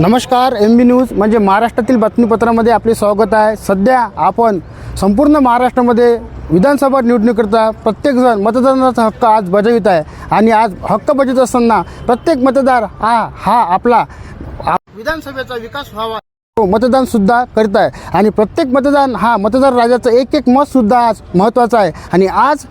नमस्कार M B news म्हणजे महाराष्ट्रातील बातमीपत्रामध्ये आपले स्वागत आहे. सध्या आपण संपूर्ण महाराष्ट्रामध्ये विधानसभा निवडणुकीकरता प्रत्येकजण मतदानाचा हक्क आज बजावित आहे. आणि आज हक्क बजावत असताना प्रत्येक मतदार हा हा आपला विधानसभेचा विकास व्हावा. मतदान सुद्धा करीत आहे. आणि प्रत्येक मतदान हा मतदार राजाचं एक एक मत सुद्धा आज महत्त्वाचं आहे. आणि आज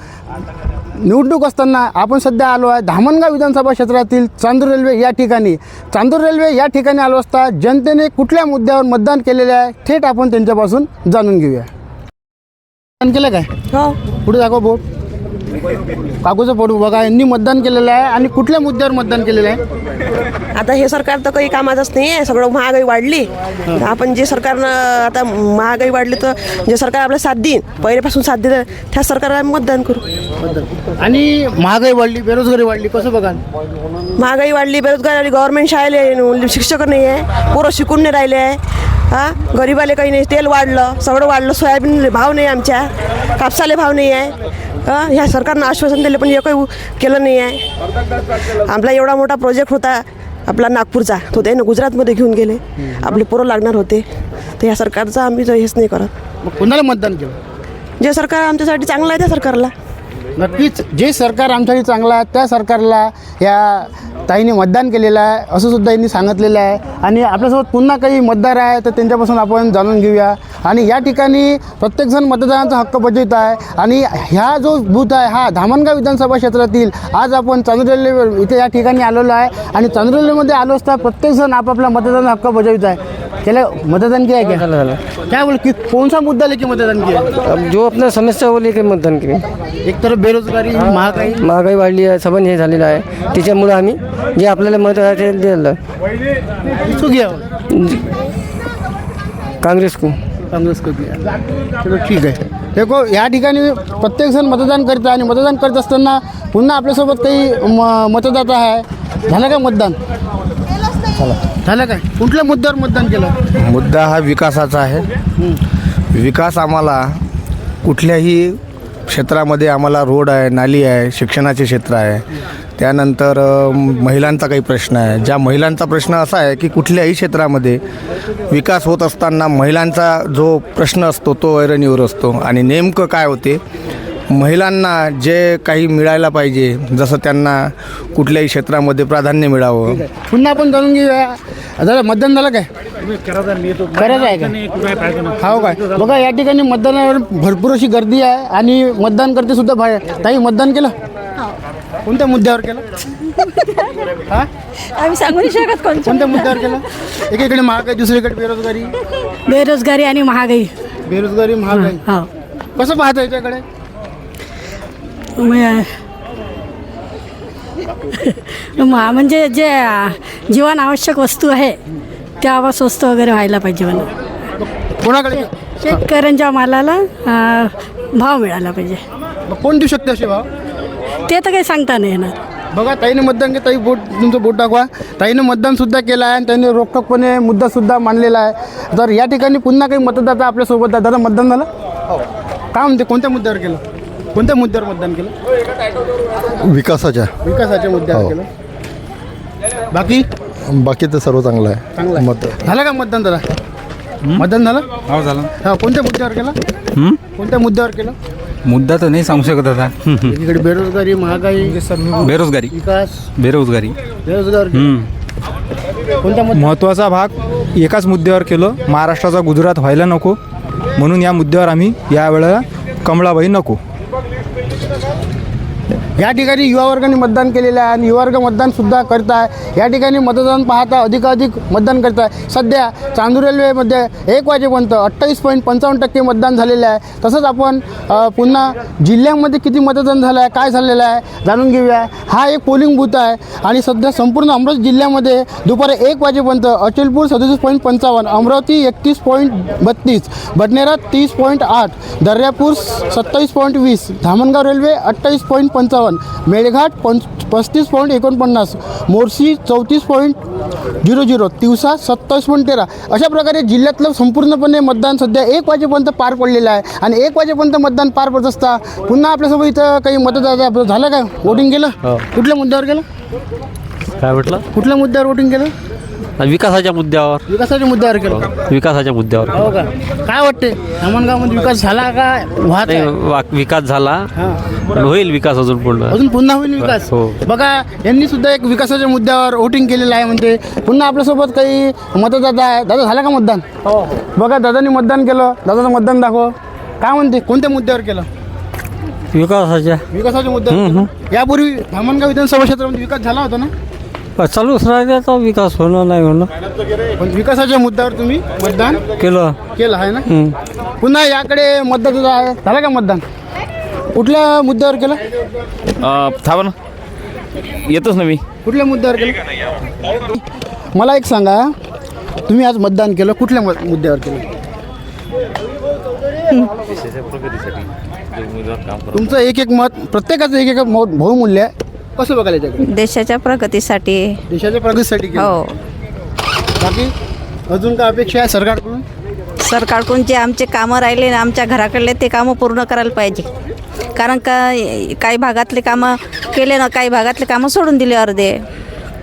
निवडणूक असताना आपण सध्या आलो आहे धामणगाव विधानसभा क्षेत्रातील चांदूर रेल्वे या ठिकाणी. चांदूर रेल्वे या ठिकाणी आलो असता जनतेने कुठल्या मुद्द्यावर मतदान केलेले आहे थेट आपण त्यांच्यापासून जाणून घेऊया. केलं काय? हो. पुढे दाखव बोट कागूचं पडू बघा यांनी मतदान केलेलं आहे आणि कुठल्या मुद्द्यावर मतदान केलेलं आहे? आता हे सरकार तर काही कामाचंच नाही आहे. सगळं महागाई वाढली. आपण जे सरकारनं आता महागाई वाढली तर जे सरकार आपल्याला साथ देईन. पहिल्यापासून साथ दिलं त्या सरकारला आम्ही मतदान करू. आणि महागाई वाढली बेरोजगारी वाढली कसं बघा महागाई वाढली बेरोजगारी गव्हर्नमेंट शाळेला शिक्षक नाही आहे. पोरं शिकून नाही राहिले आहे. हा? गरीबाले काही नाही. तेल वाढलं सगळं वाढलं. सोयाबीन भाव नाही आमच्या. कापसाले भाव नाही आहे. ह्या सरकारनं आश्वासन दिले पण एकही केलं नाही आहे. आपला एवढा मोठा प्रोजेक्ट होता आपला नागपूरचा. तो त्यानं गुजरातमध्ये घेऊन गेले. आपले पोरं लागणार होते. तर ह्या सरकारचा आम्ही हेच नाही करत. कोणाला मतदान केलं? जे सरकार आमच्यासाठी चांगलं आहे त्या सरकारला. नक्कीच जे सरकार आमच्यासाठी चांगलं आहे त्या सरकारला या ताईने मतदान केलेलं आहे असं सुद्धा यांनी सांगितलेलं आहे. आणि आपल्यासोबत पुन्हा काही मतदार आहे तर त्यांच्यापासून आपण जाणून घेऊया. आणि या ठिकाणी प्रत्येकजण मतदानाचा हक्क बजावत आहे. आणि ह्या जो बूथ आहे हा धामणगाव विधानसभा क्षेत्रातील आज आपण चांदुरेल्वे इथे या ठिकाणी आलेलो आहे. आणि चांदुरेल्वेमध्ये आलो असता प्रत्येकजण आपापला मतदानाचा हक्क बजावत आहे. त्याला मतदान किया क्या झालं झालं. क्या बोल कि कौन सा मुद्दा लेके मतदान किया अब जो अपना समस्या वो लेके मतदान केले एक तरफ बेरोजगारी महागाई. महागाई वाढली आहे सबन हे झालेलं आहे. त्याच्यामुळं आम्ही जे आपल्याला मत आहे ते दिलं किया काँग्रेस को काँग्रेस चलो ठीक आहे. देखो या ठिकाणी प्रत्येकजण मतदान करतं आणि मतदान करत असताना पुन्हा आपल्यासोबत काही म मतदाता आहे. झालं का मतदान? झालं काय? कुठल्या मुद्द्यावर मतदान केलं? मुद्दा हा विकासाचा आहे. विकास आम्हाला कुठल्याही क्षेत्रामध्ये आम्हाला रोड आहे नाली आहे शिक्षणाचे क्षेत्र आहे. त्यानंतर महिलांचा काही प्रश्न आहे. ज्या महिलांचा प्रश्न असा आहे की कुठल्याही क्षेत्रामध्ये विकास होत असताना महिलांचा जो प्रश्न असतो तो ऐरणीवर असतो. आणि नेमकं काय होते? महिलांना जे काही मिळायला पाहिजे जसं त्यांना कुठल्याही क्षेत्रामध्ये प्राधान्य मिळावं. पुन्हा आपण जाणून घेऊया. जरा मतदान झालं काय? करायचं आहे का? हो काय? बघा या ठिकाणी मतदानावर भरपूर अशी गर्दी आहे आणि मतदान करते सुद्धा बाहेर ताई मतदान केलं? कोणत्या मुद्द्यावर केलं? हा? आम्ही सांगू नाही शकत कोणतं कोणत्या मुद्द्यावर? केलं? एकीकडे महागाई दुसरीकडे बेरोजगारी. बेरोजगारी आणि महागाई. बेरोजगारी महागाई. हो कसं पाहता याच्याकडे? म- म- म्हणजे जे जीवन आवश्यक वस्तू आहे त्या स्वस्त वगैरे व्हायला पाहिजे मला कोणाकडे? शेतकऱ्यांच्या मालाला अं, भाव मिळाला पाहिजे. कोण देऊ शकते असे भाव? ते तर काही सांगता नाही येणार. बघा ताईने मतदान केलं ताई बोट तुमचं बोट दाखवा. ताईने मतदान सुद्धा केलं आहे आणि त्यांनी रोखठोकपणे मुद्दा सुद्धा मांडलेला आहे. तर या ठिकाणी पुन्हा काही मतदाता आपल्यासोबत आहे दादा मतदान झालं? काय म्हणते कोणत्या मुद्द्यावर केलं? कोणत्या मुद्द्यावर मतदान केलं? विकासाच्या. विकासाच्या मुद्द्यावर हो. केलं. बाकी? बाकी तर सर्व चांगलं आहे. चांगलं आहे. मत झालं का मतदान दादा मतदान झालं? हो झालं. हा कोणत्या मुद्द्यावर केलं? कोणत्या मुद्द्यावर केलं? मुद्दा तर नाही सांगू शकत आता. इकडे बेरोजगारी महागाई बेरोजगारी. विकास. बेरोजगारी. बेरोजगार. मुद्दा महत्त्वाचा भाग एकाच मुद्द्यावर केलं महाराष्ट्राचा गुजरात व्हायला नको. म्हणून या मुद्द्यावर आम्ही यावेळेला कमळाबाई नको. या ठिकाणी युवा वर्गाने मतदान केलेलं आहे आणि युवा वर्ग मतदान सुद्धा करत आहे. या ठिकाणी मतदान पाहता अधिकाधिक मतदान करत आहे. सध्या चांदूर रेल्वेमध्ये एक वाजेपर्यंत अठ्ठावीस पॉईंट पंचावन्न टक्के मतदान झालेलं आहे. तसंच आपण पुन्हा जिल्ह्यामध्ये किती मतदान झालं आहे काय झालेलं आहे जाणून घेऊया. हा एक पोलिंग बूथ आहे आणि सध्या संपूर्ण अमरावती जिल्ह्यामध्ये दुपारी एक वाजेपर्यंत अचलपूर सदतीस पॉईंट पंचावन्न अमरावती एकतीस पॉईंट बत्तीस बडनेरा तीस पॉईंट आठ दर्यापूर सत्तावीस पॉईंट वीस धामणगाव रेल्वे अठ्ठावीस पॉईंट पंचावन्न. मेळघाट पंच पस्तीस पॉईंट एकोणपन्नास. मोर्शी चौतीस पॉईंट झिरो झिरो तिवसा सत्तावीस पॉईंट तेरा. अशा प्रकारे जिल्ह्यातलं संपूर्णपणे मतदान सध्या एक वाजेपर्यंत पार पडलेलं आहे. आणि एक वाजेपर्यंत मतदान पार पडत असता पुन्हा आपल्यासोबत इथं काही मतदाता झालं काय? वोटिंग केलं कुठल्या मुद्द्यावर केलं काय म्हटलं? कुठल्या मुद्द्यावर वोटिंग केलं विकासाच्या मुद्द्यावर. विकासाच्या मुद्द्यावर केलं. विकासाच्या मुद्द्यावर. हो का? काय वाटते धामणगावमध्ये विकास झाला का? वाहत नाही, आहे? वा- विकास झाला. हा. पण होईल विकास अजून पूर्ण. अजून पुन्हा होईल विकास? हो. बघा यांनी सुद्धा एक विकासाच्या मुद्द्यावर वोटिंग केलेलं आहे म्हणते पुन्हा आपल्यासोबत काही मतदाता आहे. दादा झाला का मतदान? बघा दादानी मतदान केलं. दादाचं मतदान दाखव. काय म्हणते? कोणत्या मुद्द्यावर केलं? विकासाच्या. विकासाच्या मुद्द्यावर यापूर्वी धामणगाव विधानसभा क्षेत्रामध्ये विकास झाला होता ना? चालूच राहिल्याचा विकास होणं नाही होणं पण विकासाच्या मुद्द्यावर तुम्ही मतदान केलं. केलं आहे ना? पुन्हा याकडे मतदाता आहे झालं का मतदान? कुठल्या मुद्द्यावर केलं? थांबा ना. येतोच ना मी. कुठल्या मुद्द्यावर केलं? मला एक सांगा तुम्ही आज मतदान केलं कुठल्या मु- मुद्द्यावर केलं? तुमचं एक एक मत प्रत्येकाचं एक एक मत बहुमूल्य आहे. कसं बघायला याच्याकडे देशाच्या प्रगतीसाठी. देशाच्या प्रगतीसाठी केलं. हो. बाकी अजून काय अपेक्षा आहे सरकारकडून? सरकारकडून जे आमचे कामं राहिले ना आमच्या घराकडले ते कामं पूर्ण करायला पाहिजे. कारण का काही भागातले कामं केले ना काही भागातले कामं सोडून दिले अर्धे.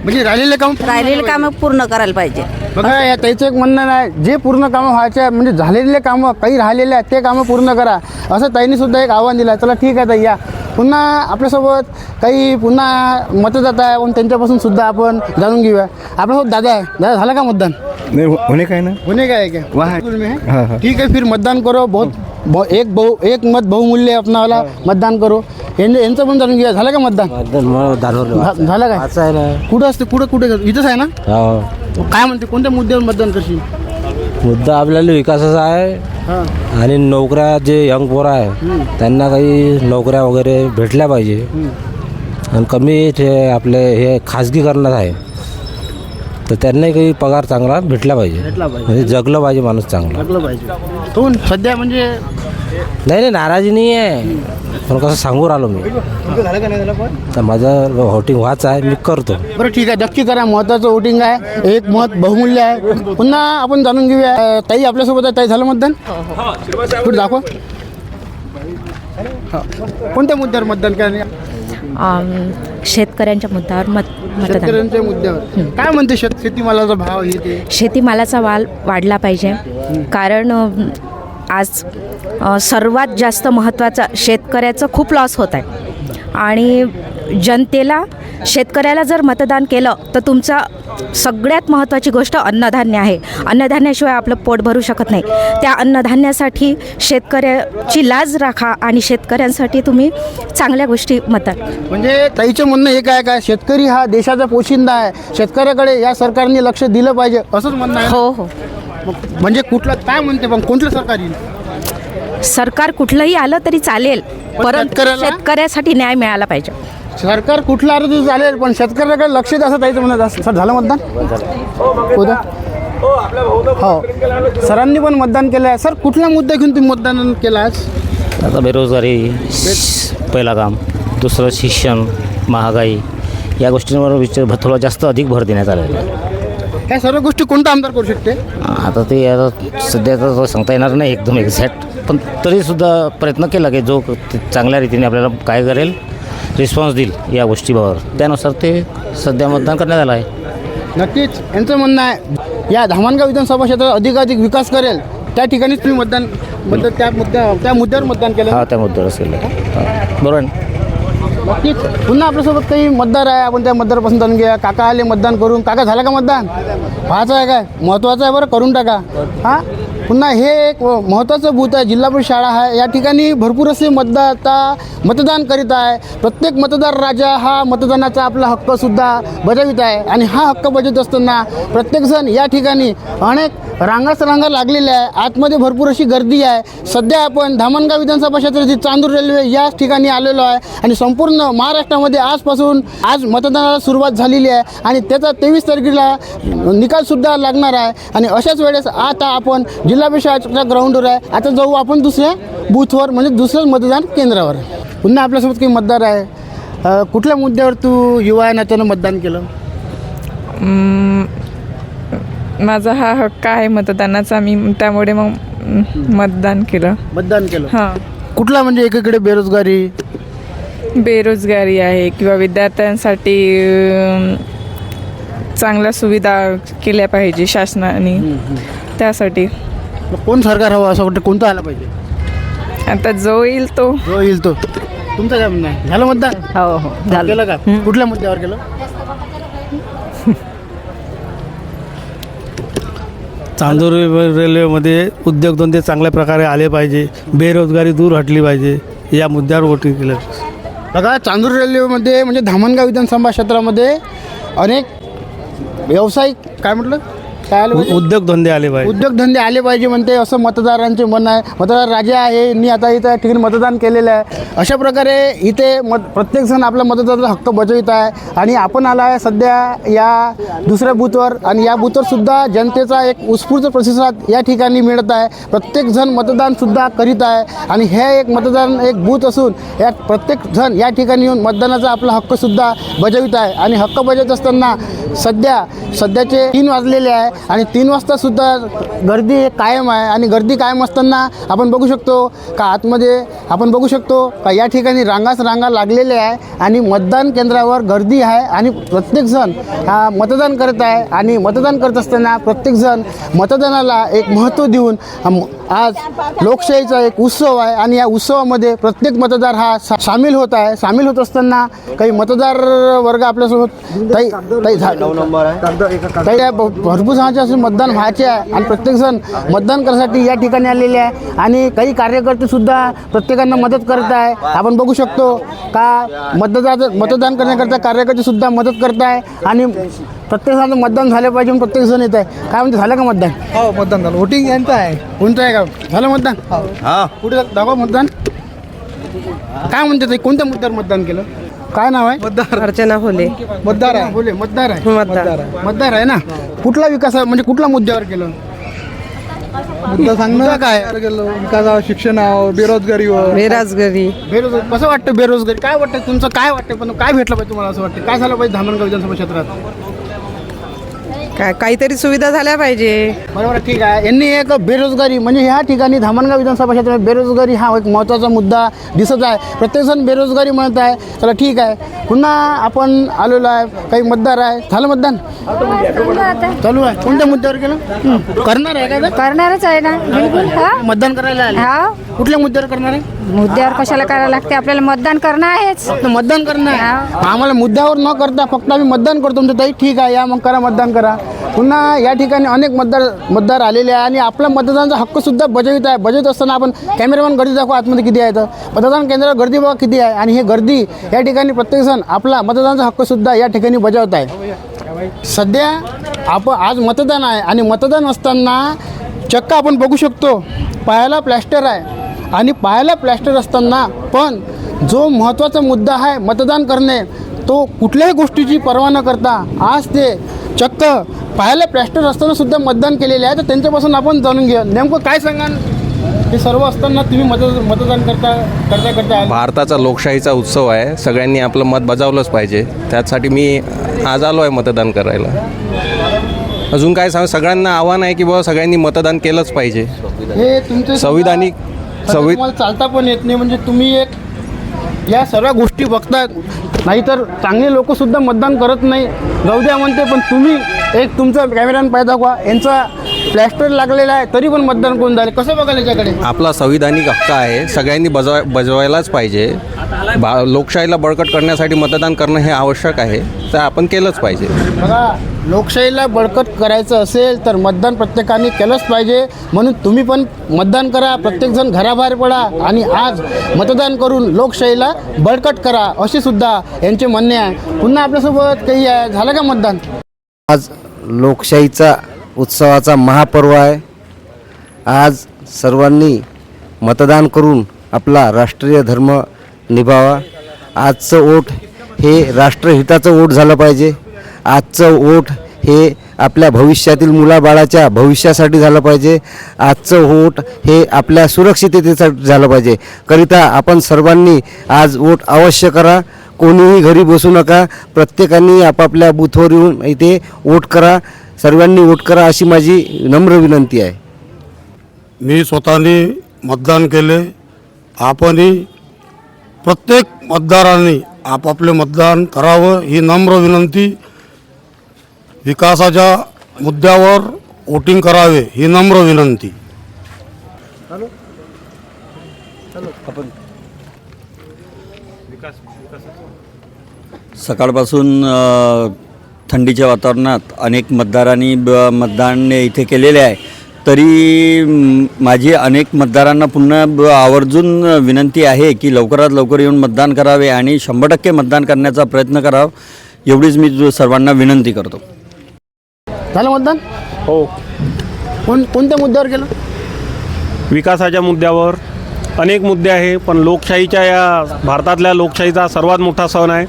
म्हणजे राहिलेले काम राहिलेले कामं पूर्ण करायला पाहिजे. बघा या त्याचं एक म्हणणं आहे जे पूर्ण कामं व्हायचे आहे, म्हणजे झालेले कामं काही राहिलेले आहेत ते कामं पूर्ण करा. असं ताईंनी सुद्धा एक आव्हान दिलं आहे. चला ठीक आहे ताई या. पुन्हा आपल्यासोबत काही पुन्हा मतदाता आहे पण त्यांच्यापासून सुद्धा आपण जाणून घेऊया. आपल्यासोबत दादा आहे. दादा झालं का मतदान? नाही हो- होणे काय ना? होने का है क्या वहाँ- स्कूल में हाँ, है हाँ। ठीक है फिर मतदान करो. बहुत बहु- एक बहु एक मत बहुमूल्य आहे अपना वाला मतदान करो. यांचं यांचं पण जाणून घेऊया. झालं का मतदान? झा- झालं काय? कुठं असते? कुठं कुठे इथंच आहे ना? काय म्हणते? कोणत्या मुद्द्यावर मतदान करशील? मुद्दा आपल्याला विकासाचा आहे. हां आणि नोकऱ्या जे यंग पोरं आहे त्यांना काही नोकऱ्या वगैरे भेटल्या पाहिजे. आणि कमी ते आपले हे खाजगीकरणात आहे तर त्यांनाही काही पगार चांगला भेटला पाहिजे. भेटला पाहिजे. म्हणजे जगलं पाहिजे माणूस चांगला. लागलं पाहिजे. तो सध्या म्हणजे नाही नाही नाराजी नाही आहे पण कसं सांगू राहिलो मी. तुमचं झालं का नाही झालं पण? तर माझं व्होटिंग व्हायचं आहे मी करतो. बरं ठीक आहे. नक्की करा. महत्वाचं वोटिंग आहे. एक मत बहुमूल्य आहे. पुन्हा आपण जाणून घेऊया. ताई आपल्यासोबत आहे. ताई झालं मतदान? कुठे दाखवा. हा. कोणत्या मुद्द्यावर मतदान केलं शेतकऱ्यांच्या मुद्द्यावर मत शेतकऱ्यांच्या मुद्द्यावर. काय म्हणते शेत शेतीमालाचा भाव हे ते? शेतीमालाचा वाल वाढला पाहिजे. कारण अ, आज सर्वात जास्त महत्त्वाचा शेतकऱ्याचं खूप लॉस होत आहे. आणि जनतेला शेतकऱ्याला जर मतदान केलं तर तुमचा सगळ्यात महत्त्वाची गोष्ट अन्नधान्य आहे. अन्नधान्याशिवाय आपलं पोट भरू शकत नाही. त्या अन्नधान्यासाठी शेतकऱ्याची लाज राखा आणि शेतकऱ्यांसाठी तुम्ही चांगल्या गोष्टी मतदान म्हणजे ताईचं म्हणणं हे काय काय? शेतकरी हा देशाचा पोशिंदा आहे. शेतकऱ्याकडे या सरकारने लक्ष दिलं पाहिजे असंच म्हणणं हो हो. मग म्हणजे कुठलं काय म्हणते पण कोणतं सरकार येईल? सरकार कुठलंही आलं तरी चालेल परंतु शेतकऱ्याला- शेतकऱ्यासाठी न्याय मिळाला पाहिजे. सरकार कुठलं आलं तरी चालेल पण शेतकऱ्याकडे लक्ष द्या असं ताईचं म्हणत असं. सर झालं मतदान? उद्या? हो. सरांनी पण मतदान केलं आहे सर कुठला मुद्दा घेऊन तुम्ही मतदान केलं आज? आता बेरोजगारी पहिला काम. दुसरं शिक्षण महागाई. या गोष्टींवर विचार थोडा जास्त अधिक भर देण्यात आलेला आहे. ह्या सर्व गोष्टी कोणता आमदार करू शकते? आता ते आता सध्या तर सांगता येणार नाही एकदम एक्झॅक्ट पण तरीसुद्धा प्रयत्न केला की जो ते चांगल्या रीतीने आपल्याला काय करेल रिस्पॉन्स देईल या गोष्टीवर त्यानुसार ते सध्या मतदान करण्यात आलं आहे. नक्कीच यांचं म्हणणं आहे या धामणगाव विधानसभा क्षेत्रात अधिकाधिक विकास करेल त्या ठिकाणीच तुम्ही मतदान मतदान त्या मुद्द्या त्या मुद्द्यावर मतदान केलं. हा त्या मुद्द्यावरच केलं आहे बरोबर आहे ना? नक्कीच. पुन्हा आपल्यासोबत काही मतदार आहे. आपण त्या मतदारापासून जाणून घ्या काका आले मतदान करून. काका झालं का मतदान? व्हायचं आहे काय? महत्त्वाचं आहे बरं करून टाका. हां? पुन्हा हे एक महत्त्वाचं बूथ आहे. जिल्हा परिषद शाळा आहे या ठिकाणी भरपूर असे मतदाता मतदान करीत आहे. प्रत्येक मतदार राजा हा मतदानाचा आपला हक्कसुद्धा बजावित आहे. आणि हा हक्क बजावत असताना प्रत्येकजण या ठिकाणी अनेक रांगाच रांगा लागलेल्या आहे. आतमध्ये भरपूर अशी गर्दी आहे. सध्या आपण धामणगाव विधानसभा क्षेत्रातील चांदूर रेल्वे या ठिकाणी आलेलो आहे. आणि संपूर्ण महाराष्ट्रामध्ये आजपासून आज मतदानाला सुरुवात झालेली आहे. आणि त्याचा तेवीस तारखेला निकालसुद्धा लागणार आहे. आणि अशाच वेळेस आता आपण जिल्हा परिषदच्या ग्राउंडवर आहे. आता जाऊ आपण दुसऱ्या बूथवर म्हणजे दुसऱ्याच मतदान केंद्रावर. पुन्हा आपल्यासोबत काही मतदार आहे. कुठल्या मुद्द्यावर तू युवा नात्यानं मतदान केलं? माझा हा हक्क आहे मतदानाचा. मी त्यामुळे मग म, मतदान केलं. मतदान केलं. हां. कुठला म्हणजे एकीकडे बेरोजगारी? बेरोजगारी आहे किंवा विद्यार्थ्यांसाठी चांगल्या सुविधा केल्या पाहिजे शासनाने. त्यासाठी. कोण सरकार हवं असं वाटतं? कोणतं आलं पाहिजे? आता जो येईल तो. जो येईल तो. तुमचं काय म्हणणं आहे? झालं मतदान? हो हो केलं का? कुठल्या मुद्द्यावर केलं? चांदूर रेल्वेमध्ये उद्योगधंदे चांगल्या प्रकारे आले पाहिजे बेरोजगारी दूर हटली पाहिजे या मुद्द्यावर वोटिंग केलं. बघा चांदूर रेल्वेमध्ये म्हणजे धामणगाव विधानसभा क्षेत्रामध्ये अनेक व्यावसायिक काय म्हटलं? काय आलं पाहिजे? उद्योगधंदे आले पाहिजे. उद्योगधंदे आले पाहिजे म्हणते असं मतदारांचे म्हणणं आहे. मतदार राजा आहे यांनी आता इथं या ठिकाणी मतदान केलेलं आहे. अशा प्रकारे इथे मत प्रत्येकजण आपला मतदाराचा हक्क बजावित आहे. आणि आपण आला आहे सध्या या दुसऱ्या बूथवर. आणि या बूथवर सुद्धा जनतेचा एक उत्स्फूर्त प्रतिसाद या ठिकाणी मिळत आहे. प्रत्येकजण मतदानसुद्धा करीत आहे. आणि हे एक मतदान एक बूथ असून यात प्रत्येकजण या ठिकाणी येऊन मतदानाचा आपला हक्कसुद्धा बजावित आहे. आणि हक्क बजावत असताना सध्या सध्याचे तीन वाजलेले आहे. आणि तीन वाजता सुद्धा गर्दी एक कायम आहे आणि गर्दी कायम असताना आपण बघू शकतो का आतमध्ये आपण बघू शकतो का या ठिकाणी रांगाच रांगा लागलेल्या आहे आणि मतदान केंद्रावर गर्दी आहे आणि प्रत्येकजण हा मतदान करत आहे आणि मतदान करत असताना प्रत्येकजण मतदानाला एक महत्त्व देऊन आज लोकशाहीचा एक उत्सव आहे आणि या उत्सवामध्ये प्रत्येक मतदार हा सा सामील होत आहे. सामील होत असताना काही मतदार वर्ग आपल्यासोबत ताई ताई ताई भरपूर जणांचे असे मतदान व्हायचे आहे आणि प्रत्येकजण मतदान करण्यासाठी या ठिकाणी आलेले आहे. आणि काही कार्यकर्ते सुद्धा प्रत्येकांना मदत करत आहे. आपण बघू शकतो का मतदार मतदान करण्याकरता कार्यकर्ते सुद्धा मदत करत आहे. आणि प्रत्येक जणांचं मतदान झालं पाहिजे म्हणून प्रत्येक जण येत आहे. काय म्हणते झालं का मतदान? हो मतदान झालं. वोटिंग यांचं आहे. कोणतं आहे? का? झालं मतदान? हां. कुठे दाखवा मतदान. काय म्हणते ते? कोणत्या मुद्द्यावर मतदान केलं? काय नाव आहे? मतदार. अर्चना होले मतदार आहे. बोले मतदार आहे. मतदार. मतदार आहे. ना? कुठला विकास आहे म्हणजे कुठल्या मुद्द्यावर केलं? मुद्दा सांग ना मुद्दा काय? विकासावर शिक्षणावर बेरोजगारीवर. बेरोजगारी. बेरोजगार कसं वाटतं बेरोजगारी? काय वाटतं? तुमचं काय वाटतं? पण काय भेटलं पाहिजे तुम्हाला असं वाटतं? काय झालं पाहिजे धामणगाव विधानसभा क्षेत्रात? काय काहीतरी सुविधा झाल्या पाहिजे. बरोबर ठीक आहे. यांनी एक बेरोजगारी म्हणजे ह्या ठिकाणी धामणगाव विधानसभा क्षेत्रात बेरोजगारी हा एक महत्त्वाचा मुद्दा दिसत आहे. प्रत्येकजण बेरोजगारी म्हणत आहे. चला ठीक आहे. पुन्हा आपण आलेलो आहे. काही मतदार आहे. झालं मतदान? चालू आहे. कोणत्या मुद्द्यावर केलं करणार आहे का करणारच आहे ना. बिलकुल. हा? मतदान करायला आले. हा? कुठल्या मुद्द्यावर करणार आहे? मुद्द्यावर कशाला करायला लागते? आपल्याला मतदान करणं आहेच. फक्त मतदान करणं आहे. आम्हाला मुद्द्यावर न करता फक्त आम्ही मतदान करतो. म्हणजे ताई ठीक आहे. या मग करा मतदान करा. पुन्हा या ठिकाणी अनेक मतदार मतदार आलेले आहे आणि आपला मतदानाचा हक्कसुद्धा बजावित आहे. बजावित असताना आपण कॅमेरामॅन गर्दी दाखवा आतमध्ये किती आहे तर. मतदान केंद्रावर गर्दी बघा किती आहे आणि हे गर्दी या ठिकाणी प्रत्येकजण आपला मतदानाचा हक्कसुद्धा या ठिकाणी बजावत आहे. सध्या आपण आज मतदान आहे आणि मतदान असताना चक्क आपण बघू शकतो पायाला प्लॅस्टर आहे आणि पायाला प्लॅस्टर असताना पण जो महत्त्वाचा मुद्दा आहे मतदान करणे तो कुठल्याही गोष्टीची पर्वा न करता आज ते चक्क पायाला प्लॅस्टर असताना सुद्धा मतदान केलेले आहे. तर त्यांच्यापासून आपण जाणून घेऊ नेमकं काय सांगाल? हे सर्व असताना तुम्ही मत मतदान करता करता करता. भारताचा लोकशाहीचा उत्सव आहे. सगळ्यांनी आपलं मत बजावलंच पाहिजे. त्यासाठी मी आज आलो आहे मतदान करायला. अजून काय सांग? सगळ्यांना आव्हान आहे की बाबा सगळ्यांनी मतदान केलंच पाहिजे. हे तुमचे संविधानिक सुद्धा- संवि तुम्हाला चालता पण येत नाही. म्हणजे तुम्ही एक या सर्व गोष्टी बघतात नाहीतर चांगले लोक सुद्धा मतदान करत नाही. जाऊ द्या म्हणते पण तुम्ही एक तुमचा कॅमेरान पाय दाखवा. यांचा प्लॅस्टर लागलेला आहे तरी पण मतदान कोण झाले? कसं बघाल याच्याकडे? आपला संविधानिक हक्क आहे. सगळ्यांनी बजवा बजवायलाच पाहिजे. बा लोकशाहीला बळकट करण्यासाठी मतदान करणं हे आवश्यक आहे. तर आपण केलंच पाहिजे. बघा लोकशाहीला बळकट करायचं असेल तर मतदान प्रत्येकाने केलंच पाहिजे. म्हणून तुम्ही पण मतदान करा प्रत्येकजण घराबाहेर पडा आणि आज मतदान करून लोकशाहीला बळकट करा असे सुद्धा यांचे म्हणणे आहे. पुन्हा आपल्यासोबत काही आहे. झालं का मतदान? आज लोकशाहीचा उत्सवाचा महापर्व आहे. आज सर्वांनी मतदान करून आपला राष्ट्रीय धर्म निभावा. आजचं ओट हे राष्ट्रहिताचं ओट झालं पाहिजे. आजचं ओट हे आपल्या भविष्यातील मुलाबाळाच्या भविष्यासाठी झालं पाहिजे. आजचं ओट हे आपल्या सुरक्षिततेसाठी झालं पाहिजे. करिता आपण सर्वांनी आज वोट अवश्य करा. कोणीही घरी बसू नका. प्रत्येकाने आपापल्या बूथवर येऊन इथे वोट करा. सर्वांनी वोट करा अशी माझी नम्र विनंती आहे. मी स्वतःने मतदान केले. आपणही प्रत्येक मतदारांनी आपापले मतदान करावं ही नम्र विनंती. विकासाच्या मुद्द्यावर वोटिंग करावे ही नम्र विनंती. सकाळपासून अ, थंडीच्या वातावरणात अनेक मतदारांनी ब मतदान इथे केलेले आहे. तरी म, माझी अनेक मतदारांना पुन्हा ब आवर्जून विनंती आहे की लवकरात लवकर येऊन मतदान करावे आणि शंभर टक्के मतदान करण्याचा प्रयत्न करावा एवढीच मी सर्वांना विनंती करतो. झालं मतदान? हो. कोण कोणत्या मुद्द्यावर केलं विकासाच्या मुद्द्यावर अनेक मुद्दे आहे पण लोकशाहीच्या या भारतातल्या लोकशाहीचा सर्वात मोठा सण आहे.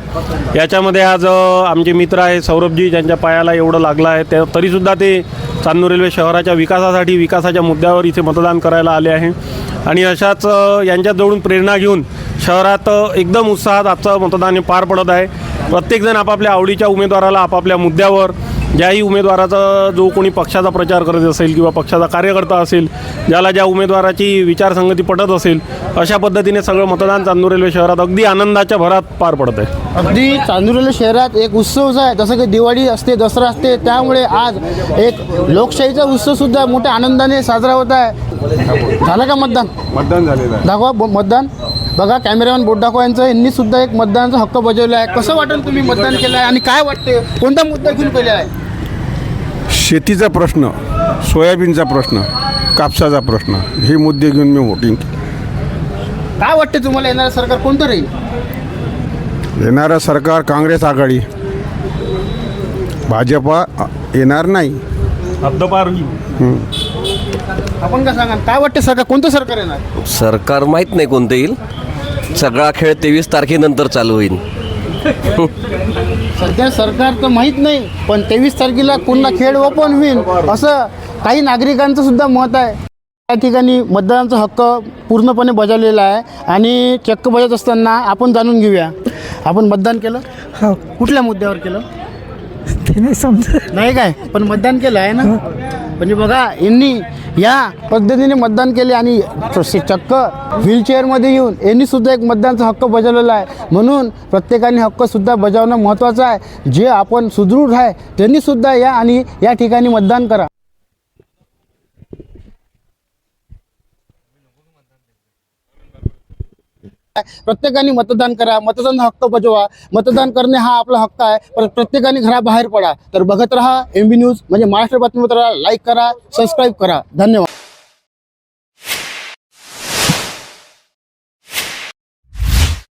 याच्यामध्ये आज आमचे मित्र आहे सौरभजी ज्यांच्या पायाला एवढं लागलं आहे ते तरीसुद्धा ते चांदूर रेल्वे शहराच्या विकासासाठी विकासाच्या मुद्द्यावर इथे मतदान करायला आले आहे. आणि अशाच यांच्याजवळून प्रेरणा घेऊन शहरात एकदम उत्साहात आजचं मतदान पार पडत आहे. प्रत्येकजण आपापल्या आवडीच्या उमेदवाराला आपापल्या मुद्द्यावर ज्याही उमेदवाराचा जो कोणी पक्षाचा प्रचार करत असेल किंवा पक्षाचा कार्यकर्ता असेल ज्याला ज्या उमेदवाराची विचारसंगती पटत असेल अशा पद्धतीने सगळं मतदान चांदूर रेल्वे शहरात अगदी आनंदाच्या भरात पार पडत आहे अगदी चांदुरेली शहरात एक उत्सव आहे जसं की दिवाळी असते दसरा असते त्यामुळे आज एक लोकशाहीचा उत्सव सुद्धा मोठ्या आनंदाने साजरा होत आहे. झालं का मतदान? मतदान झालेलं दाखवा ब- मतदान? बघा कॅमेरामॅन बोट दाखवा यांचं. यांनी सुद्धा एक मतदानाचा हक्क बजावला आहे. कसं वाटेल तुम्ही मतदान केलं आहे आणि काय वाटते? कोणता मुद्दा घेऊन केला आहे? शेतीचा प्रश्न सोयाबीनचा प्रश्न कापसाचा प्रश्न हे मुद्दे घेऊन मी वोटिंग काय वाटते तुम्हाला? येणारं सरकार कोणतं राहील? येणारं सरकार काँग्रेस आघाडी. भाजपा अ, येणार नाही. हद्दपार आपण काय सांगा काय वाटते सरकार? कोणतं सरकार येणार? सरकार माहीत नाही कोणतं येईल. सगळा खेळ तेवीस तारखेनंतर चालू होईल. सध्या सरकार तर माहीत नाही पण तेवीस तारखेला पुन्हा खेळ ओपन होईल असं काही नागरिकांचं सुद्धा मत आहे. त्या ठिकाणी मतदानाचा हक्क पूर्णपणे बजावलेला आहे आणि चक्क बजावत असताना आपण जाणून घेऊया. आपण मतदान केलं? हो. कुठल्या मुद्द्यावर केलं? ते नाही समजत. नाही काय? पण मतदान केलं आहे ना? म्हणजे बघा यांनी या पद्धतीने मतदान केले आणि चक्क व्हीलचेअरमध्ये येऊन यांनी सुद्धा एक मतदानाचा हक्क बजावलेला आहे. म्हणून प्रत्येकाने हक्कसुद्धा बजावणं महत्त्वाचं आहे. जे आपण सुदृढ आहे त्यांनीसुद्धा या आणि या ठिकाणी मतदान करा. प्रत्येकाने मतदान करा मतदान हक्क बजवा. मतदान करणे हा आपला हक्क आहे पण प्रत्येकाने घराबाहेर पडा. तर बघत राहा एम बी न्यूज म्हणजे महाराष्ट्र बातमीपत्राला लाईक करा सबस्क्राईब करा. धन्यवाद.